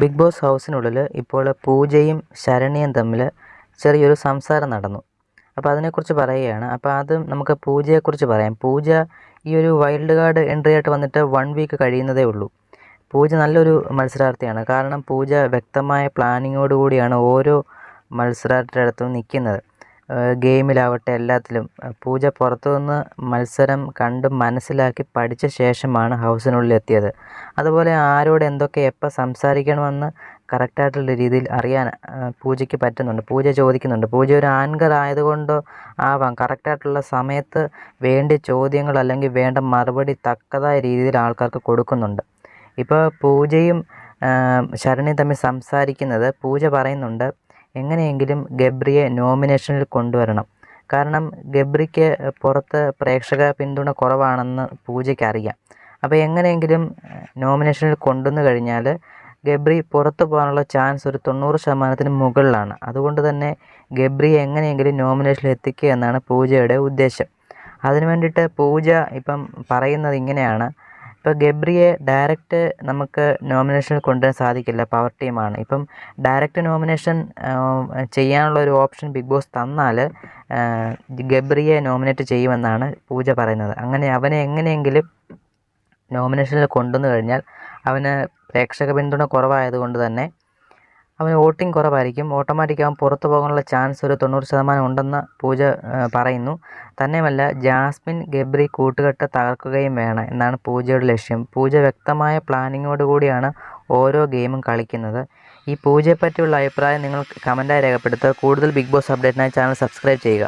Big boss ഹൗസിനുള്ളിൽ ഇപ്പോൾ പൂജയും ശരണ്യയും തമ്മിൽ ചെറിയൊരു സംസാരം നടന്നു. അപ്പോൾ അതിനെക്കുറിച്ച് പറയുകയാണ്. അപ്പോൾ ആദ്യം നമുക്ക് പൂജയെക്കുറിച്ച് പറയാം. പൂജ ഈ ഒരു വൈൽഡ് കാർഡ് എൻട്രി ആയിട്ട് വന്നിട്ട് വൺ വീക്ക് കഴിയുന്നതേ ഉള്ളൂ. പൂജ നല്ലൊരു മത്സരാർത്ഥിയാണ്. കാരണം പൂജ വ്യക്തമായ പ്ലാനിങ്ങോട് കൂടിയാണ് ഓരോ മത്സരാർത്ഥിയുടെ അടുത്തും നിൽക്കുന്നത്. ഗെയിമിലാവട്ടെ എല്ലാത്തിലും. പൂജ പുറത്തുനിന്ന് മത്സരം കണ്ട് മനസ്സിലാക്കി പഠിച്ച ശേഷമാണ് ഹൗസിനുള്ളിൽ എത്തിയത്. അതുപോലെ ആരോട് എന്തൊക്കെ എപ്പോൾ സംസാരിക്കണമെന്ന് കറക്റ്റായിട്ടുള്ള രീതിയിൽ അറിയാൻ പൂജയ്ക്ക് പറ്റുന്നുണ്ട്. പൂജ ചോദിക്കുന്നുണ്ട്. പൂജ ഒരു ആങ്കർ ആവാം. കറക്റ്റായിട്ടുള്ള സമയത്ത് വേണ്ട ചോദ്യങ്ങൾ അല്ലെങ്കിൽ വേണ്ട മറുപടി തക്കതായ രീതിയിൽ ആൾക്കാർക്ക് കൊടുക്കുന്നുണ്ട്. ഇപ്പോൾ പൂജയും ശരണ്യയും തമ്മിൽ സംസാരിക്കുന്നത് പൂജ പറയുന്നുണ്ട് എങ്ങനെയെങ്കിലും ഗബ്രിയെ നോമിനേഷനിൽ കൊണ്ടുവരണം. കാരണം ഗബ്രിക്ക് പുറത്ത് പ്രേക്ഷക പിന്തുണ കുറവാണെന്ന് പൂജയ്ക്ക് അറിയാം. അപ്പോൾ എങ്ങനെയെങ്കിലും നോമിനേഷനിൽ കൊണ്ടുവന്നു കഴിഞ്ഞാൽ ഗബ്രി പുറത്തു പോകാനുള്ള ചാൻസ് ഒരു തൊണ്ണൂറ് ശതമാനത്തിന് മുകളിലാണ്. അതുകൊണ്ട് തന്നെ ഗബ്രിയെ എങ്ങനെയെങ്കിലും നോമിനേഷനിൽ എത്തിക്കുക എന്നാണ് പൂജയുടെ ഉദ്ദേശം. അതിനു വേണ്ടിയിട്ട് പൂജ ഇപ്പം പറയുന്നത് ഇങ്ങനെയാണ്. ഇപ്പോൾ ഗബ്രിയെ ഡയറക്റ്റ് നമുക്ക് നോമിനേഷനിൽ കൊണ്ടുവരാൻ സാധിക്കില്ല. പവർ ടീമാണ് ഇപ്പം ഡയറക്റ്റ് നോമിനേഷൻ ചെയ്യാനുള്ള ഒരു ഓപ്ഷൻ ബിഗ് ബോസ് തന്നാൽ ഗബ്രിയെ നോമിനേറ്റ് ചെയ്യുമെന്നാണ് പൂജ പറയുന്നത്. അങ്ങനെ അവനെ എങ്ങനെയെങ്കിലും നോമിനേഷനിൽ കൊണ്ടുവന്നു കഴിഞ്ഞാൽ അവന് പ്രേക്ഷക പിന്തുണ കുറവായതുകൊണ്ട് തന്നെ അവന് വോട്ടിംഗ് കുറവായിരിക്കും. ഓട്ടോമാറ്റിക് അവൻ പുറത്തു പോകാനുള്ള ചാൻസ് ഒരു തൊണ്ണൂറ് ശതമാനം ഉണ്ടെന്ന് പൂജ പറയുന്നു. തന്നെയുമല്ല ജാസ്മിൻ ഗബ്രി കൂട്ടുകെട്ട് തകർക്കുകയും വേണം എന്നാണ് പൂജയുടെ ലക്ഷ്യം. പൂജ വ്യക്തമായ പ്ലാനിങ്ങോട് കൂടിയാണ് ഓരോ ഗെയിമും കളിക്കുന്നത്. ഈ പൂജയെപ്പറ്റിയുള്ള അഭിപ്രായം നിങ്ങൾ കമന്റായി രേഖപ്പെടുത്തുക. കൂടുതൽ ബിഗ് ബോസ് അപ്ഡേറ്റിനായി ചാനൽ സബ്സ്ക്രൈബ് ചെയ്യുക.